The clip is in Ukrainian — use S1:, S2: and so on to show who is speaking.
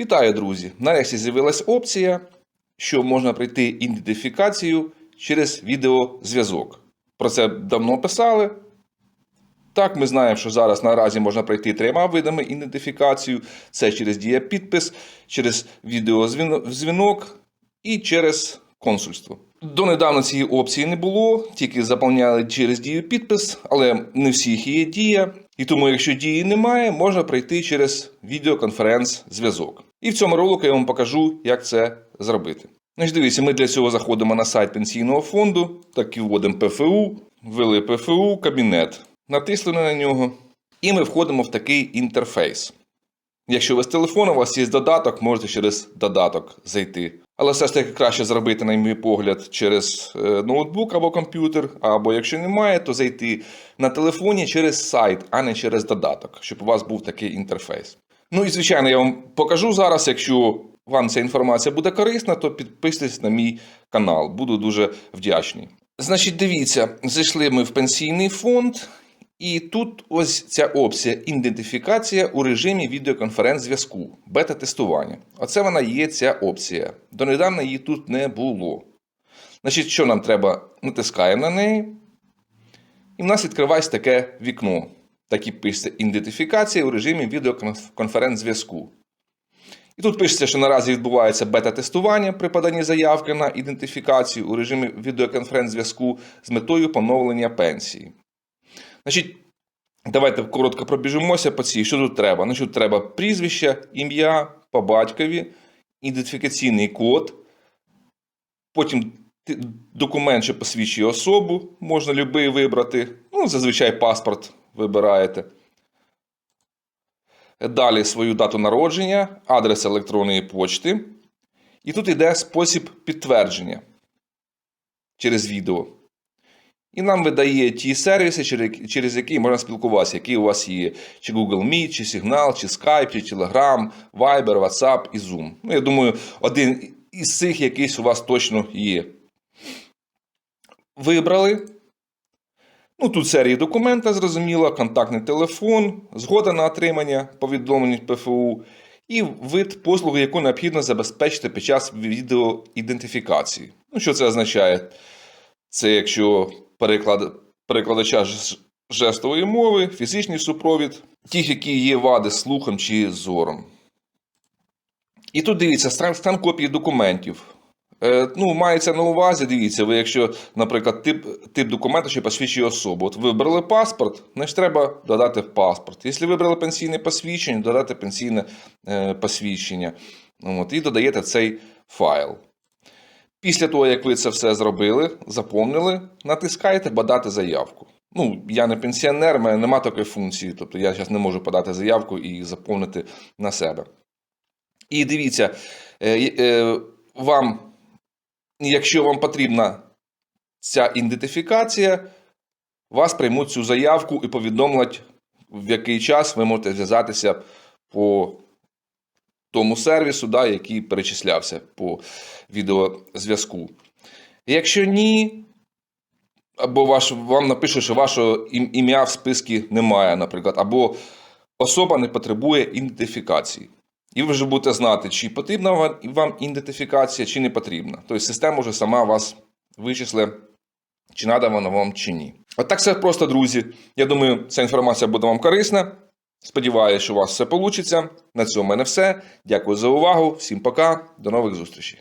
S1: Вітаю, друзі! Нарешті з'явилась опція, що можна пройти ідентифікацію через відеозв'язок. Про це давно писали. Так, ми знаємо, що зараз наразі можна пройти трьома видами ідентифікацію: це через дієпідпис, через відеозвінок і через консульство. Донедавна цієї опції не було, тільки заповняли через дію підпис, але не всіх є дія. І тому, якщо дії немає, можна пройти через відеоконференц-зв'язок. І в цьому ролику я вам покажу, як це зробити. Значить, дивіться, ми для цього заходимо на сайт пенсійного фонду, так і вводимо ПФУ, ввели ПФУ, кабінет, натисли на нього, і ми входимо в такий інтерфейс. Якщо ви з телефону, у вас є додаток, можете через додаток зайти. Але все ж таки краще зробити, на мій погляд, через е, ноутбук або комп'ютер, або якщо немає, то зайти на телефоні через сайт, а не через додаток, щоб у вас був такий інтерфейс. Ну і звичайно, я вам покажу зараз. Якщо вам ця інформація буде корисна, то підписуйтесь на мій канал. Буду дуже вдячний. Значить, дивіться, зайшли ми в пенсійний фонд. І тут ось ця опція ідентифікація у режимі відеоконференц-зв'язку, бета-тестування. Оце вона є ця опція. Донедавна її тут не було. Значить, що нам треба? Натискаємо на неї. І в нас відкривається таке вікно. Так і пишеться ідентифікація у режимі відеоконференц-зв'язку. І тут пишеться, що наразі відбувається бета-тестування при поданні заявки на ідентифікацію у режимі відеоконференц-зв'язку з метою поновлення пенсії. Значить, давайте коротко пробіжимося по цій. Що тут треба? Значить, треба прізвище, ім'я по батькові, ідентифікаційний код, потім документ, що посвідчує особу, можна любий вибрати. Ну, зазвичай паспорт вибираєте. Далі свою дату народження, адрес електронної почти. І тут йде спосіб підтвердження через відео. І нам видає ті сервіси, через- які можна спілкуватися, які у вас є. Чи Google Meet, чи Signal, чи Skype, чи Telegram, Viber, WhatsApp і Zoom. Ну, я думаю, один із цих якийсь у вас точно є. Вибрали. Ну, тут серії документа, зрозуміло, контактний телефон, згода на отримання повідомлень ПФУ і вид послуги, яку необхідно забезпечити під час відеоідентифікації. Ну, що це означає? Це якщо переклад, перекладача жестової мови, фізичний супровід, тих, які є вади слухом чи зором. І тут дивіться, стан, копії документів. Е, ну, мається на увазі, дивіться, ви якщо, наприклад, тип, тип документа, що посвідчує особу. От ви вибрали паспорт, значить треба додати паспорт. Якщо вибрали пенсійне посвідчення, додати пенсійне е, посвідчення. От, і додаєте цей файл. Після того, як ви це все зробили, заповнили, натискаєте подати заявку. Ну, я не пенсіонер, в мене немає такої функції, тобто я зараз не можу подати заявку і заповнити на себе. І дивіться, е, е, вам, якщо вам потрібна ця ідентифікація, вас приймуть цю заявку і повідомлять, в який час ви можете зв'язатися по тому сервісу, да, який перечислявся по відеозв'язку. Якщо ні, або ваш, вам напишуть, що вашого ім'я в списку немає, наприклад, або особа не потребує ідентифікації. І ви вже будете знати, чи потрібна вам ідентифікація, чи не потрібна. Тобто система вже сама вас вичисле, чи треба вона вам, чи ні. От так все просто, друзі. Я думаю, ця інформація буде вам корисна. Сподіваюся, що у вас все вийде. На цьому в мене все. Дякую за увагу. Всім пока. До нових зустрічей.